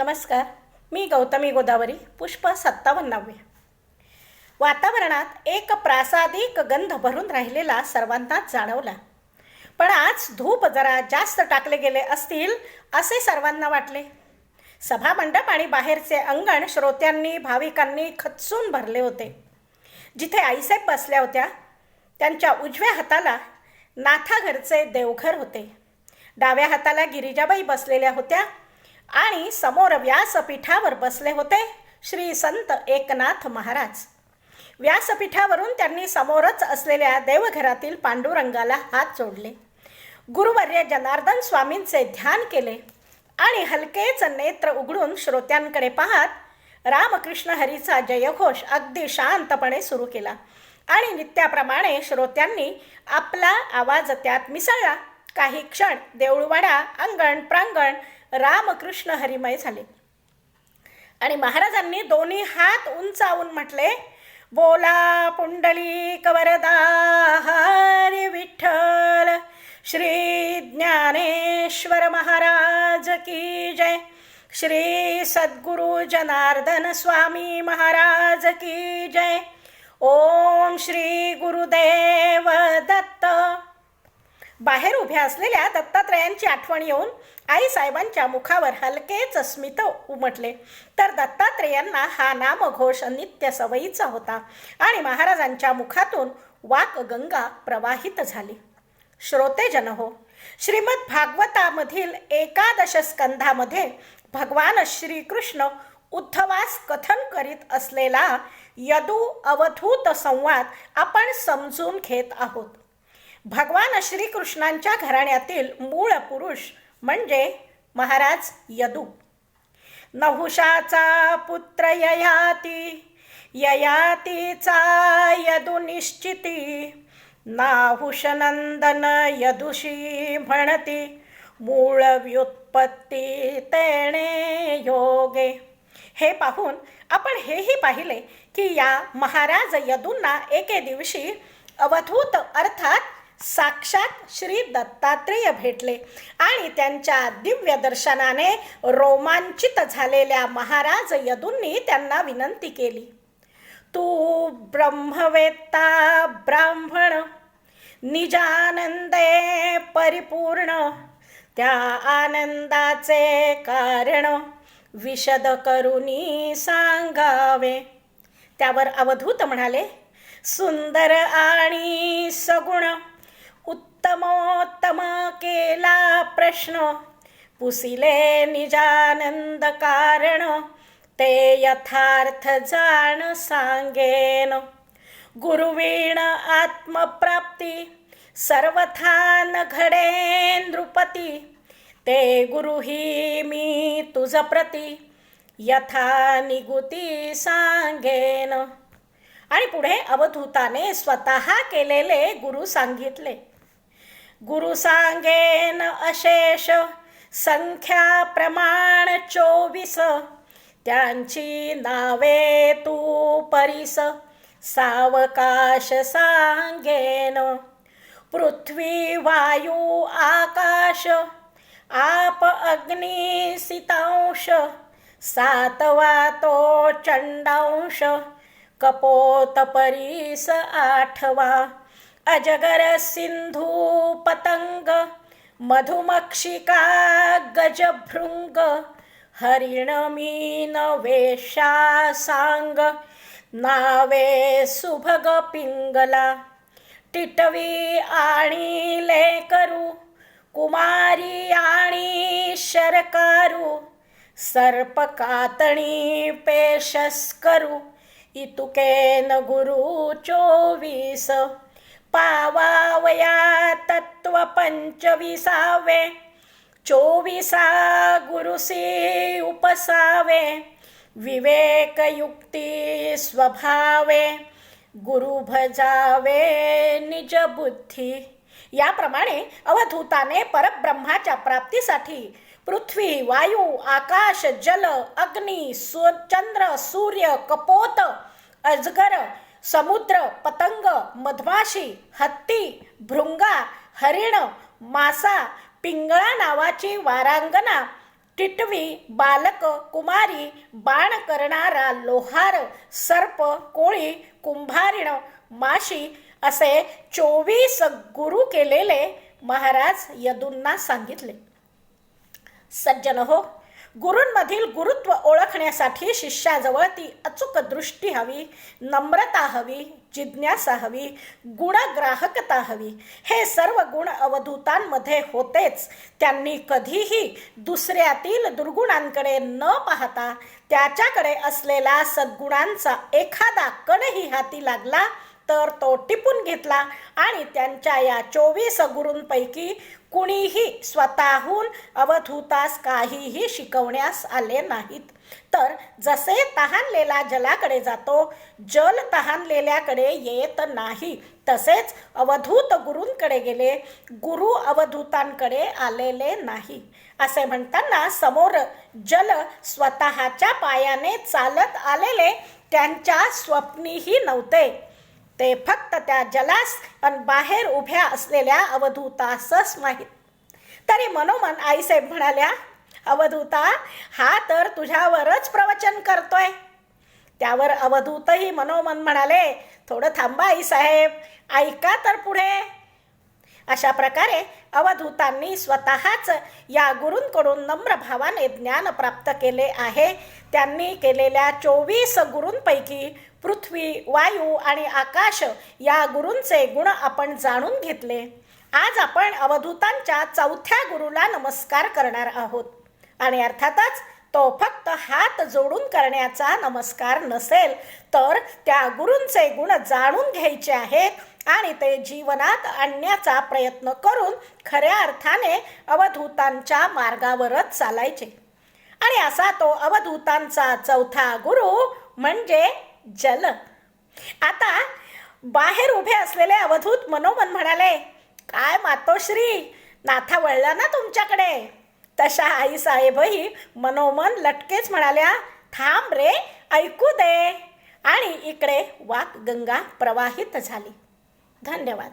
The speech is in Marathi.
नमस्कार मी गौतमी गोदावरी पुष्प सत्तावन्नावे. वातावरणात एक प्रासादिक गंध भरून राहिलेला सर्वांनाच जाणवला. पण आज धूप जरा जास्त टाकले गेले असतील असे सर्वांना वाटले. सभामंडप आणि बाहेरचे अंगण श्रोत्यांनी भाविकांनी खचून भरले होते. जिथे आईसाहेब बसल्या होत्या त्यांच्या उजव्या हाताला नाथाघरचे देवघर होते. डाव्या हाताला गिरिजाबाई बसलेल्या होत्या आणि समोर व्यासपीठावर बसले होते श्री संत एकनाथ महाराज. व्यासपीठावरून त्यांनी समोरच असलेल्या देवघरातील पांडुरंगाला हात जोडले. गुरुवर्य जनार्दन स्वामींचे ध्यान केले आणि हलकेच नेत्र उघडून श्रोत्यांकडे पाहत रामकृष्ण हरीचा जयघोष अगदी शांतपणे सुरू केला आणि नित्याप्रमाणे श्रोत्यांनी आपला आवाज त्यात मिसळला. काही क्षण देऊळवाडा अंगण प्रांगण रामकृष्ण हरिमय झाले. आणि महाराजांनी दोन्ही हात उंचावून म्हटले बोला पुंडली कवरदा हरी विठ्ठल श्री ज्ञानेश्वर महाराज की जय श्री सद्गुरु जनार्दन स्वामी महाराज की जय ओम श्री गुरुदेव बाहेर उभ्या असलेल्या दत्तात्रयांची आठवण येऊन आई साहेबांच्या मुखावर हलकेच स्मित उमटले. तर दत्तात्रेयांना हा नामघोष नित्य सवयीचा होता आणि महाराजांच्या मुखातून वाक गंगा प्रवाहित झाली. श्रोतेजन हो श्रीमद भागवतामधील एकादश स्कंधामध्ये भगवान श्रीकृष्ण उद्धवास कथन करीत असलेला यदू अवधूत संवाद आपण समजून घेत आहोत. भगवान श्रीकृष्णांच्या घराण्यातील मूळ पुरुष म्हणजे महाराज यदू. नहुषाचा पुत्र ययाती ययातीचा यदुनिश्चिती निश्चिती नाहुषनंदन यदुषी म्हणती मूळ व्युत्पत्ती तेणे योगे. हे पाहून आपण हेही पाहिले की या महाराज यदूंना एके दिवशी अवधूत अर्थात साक्षात श्री दत्तात्रेय भेटले आणि त्यांच्या दिव्य दर्शनाने रोमांचित झालेल्या महाराज यदूंनी त्यांना विनंती केली. तू ब्रह्मवेत्ता ब्राह्मण निजानंदे परिपूर्ण त्या आनंदाचे कारण विशद करुनी सांगावे. त्यावर अवधूत म्हणाले सुंदर आणि सगुण उत्तमोत्तम केला प्रश्न. पुसिले निजानंद कारण ते यथार्थ जाण सांगेन. गुरुवीण आत्मप्राप्ती सर्वथान घडे नृपती ते गुरुही मी तुझ प्रती यथा निगुती सांगेन. आणि पुढे अवधूताने स्वतः केलेले गुरु सांगितले. गुरु सांगेन अशेष संख्या प्रमाण चोवीस. त्यांची नावे तू परिस सावकाश सांगेन. पृथ्वी वायू आकाश आप अग्नी सितांश सातवा तो चंडांश कपोत परीस आठवा. अजगर सिंधू पतंग मधुमक्षिका गजभृंग हरिण मीन वेशा सांग नावे सुभग पिंगला टिटवी आणि लेकरू कुमारी आणि शरकारू सर्प कातणी पेशस्करू इतुकेन गुरु चोवीस पावावया तत्व पंचविसावे चोविसा गुरुसी उपसावे विवेकयुक्ती स्वभावे गुरु भजावे निज बुद्धी. याप्रमाणे अवधूताने परब्रह्माच्या प्राप्तीसाठी पृथ्वी वायू आकाश जल अग्नी सु चंद्र सूर्य कपोत अजगर समुद्र पतंग मधमाशी हत्ती भृंगा हरिण मासा पिंगळा नावाची वारांगना टिटवी बालक कुमारी बाण करणारा लोहार सर्प कोळी कुंभारिण माशी असे चोवीस गुरु केलेले महाराज यदूंना सांगितले. सज्जन हो गुरूंमधील गुरुत्व ओळखण्यासाठी शिष्याजवळ ती अचूक दृष्टी हवी नम्रता हवी जिज्ञासा हवी गुणग्राहकता हवी. हे सर्व गुण अवधूतांमध्ये होतेच. त्यांनी कधीही दुसऱ्यातील दुर्गुणांकडे न पाहता त्याच्याकडे असलेला सद्गुणांचा एखादा कणही हाती लागला तर तो टिपून घेतला आणि त्यांच्या या चोवीस गुरूंपैकी कुणीही स्वतःहून अवधूतास काहीही शिकवण्यास आले नाहीत. तर जसे तहानलेला जलाकडे जातो जल तहानलेल्याकडे येत नाही तसेच अवधूत गुरूंकडे गेले गुरु अवधूतांकडे आलेले नाही. असे म्हणताना समोर जल स्वतःच्या पायाने चालत आलेले त्यांच्या स्वप्नीही नव्हते. ते फक्त त्या जलास आणि बाहेर उभ्या असलेल्या अवधूतासच माहीत. तरी मनोमन आईसाहेब म्हणाल्या अवधूता हा तर तुझ्यावरच प्रवचन करतोय. त्यावर अवधूतही मनोमन म्हणाले थोडं थांबा आईसाहेब ऐका तर पुढे. अशा प्रकारे अवधूतांनी स्वतःच या गुरूंकडून नम्र भावाने ज्ञान प्राप्त केले आहे. त्यांनी केलेल्या चोवीस गुरूंपैकी पृथ्वी वायू आणि आकाश या गुरूंचे गुण आपण जाणून घेतले. आज आपण अवधूतांच्या चौथ्या गुरुला नमस्कार करणार आहोत. आणि अर्थातच तो फक्त हात जोडून करण्याचा नमस्कार नसेल तर त्या गुरूंचे गुण जाणून घ्यायचे आहेत आणि ते जीवनात आणण्याचा प्रयत्न करून खऱ्या अर्थाने अवधूतांच्या मार्गावरच चालायचे. आणि असा तो अवधूतांचा चौथा गुरु म्हणजे जल. आता बाहेर उभे असलेले अवधूत मनोमन म्हणाले काय मातोश्री नाथा वळला ना तुमच्याकडे? तशा आई साहेबही मनोमन लटकेच म्हणाल्या थांब रे ऐकू दे. आणि इकडे वाक गंगा प्रवाहित झाली. धन्यवाद.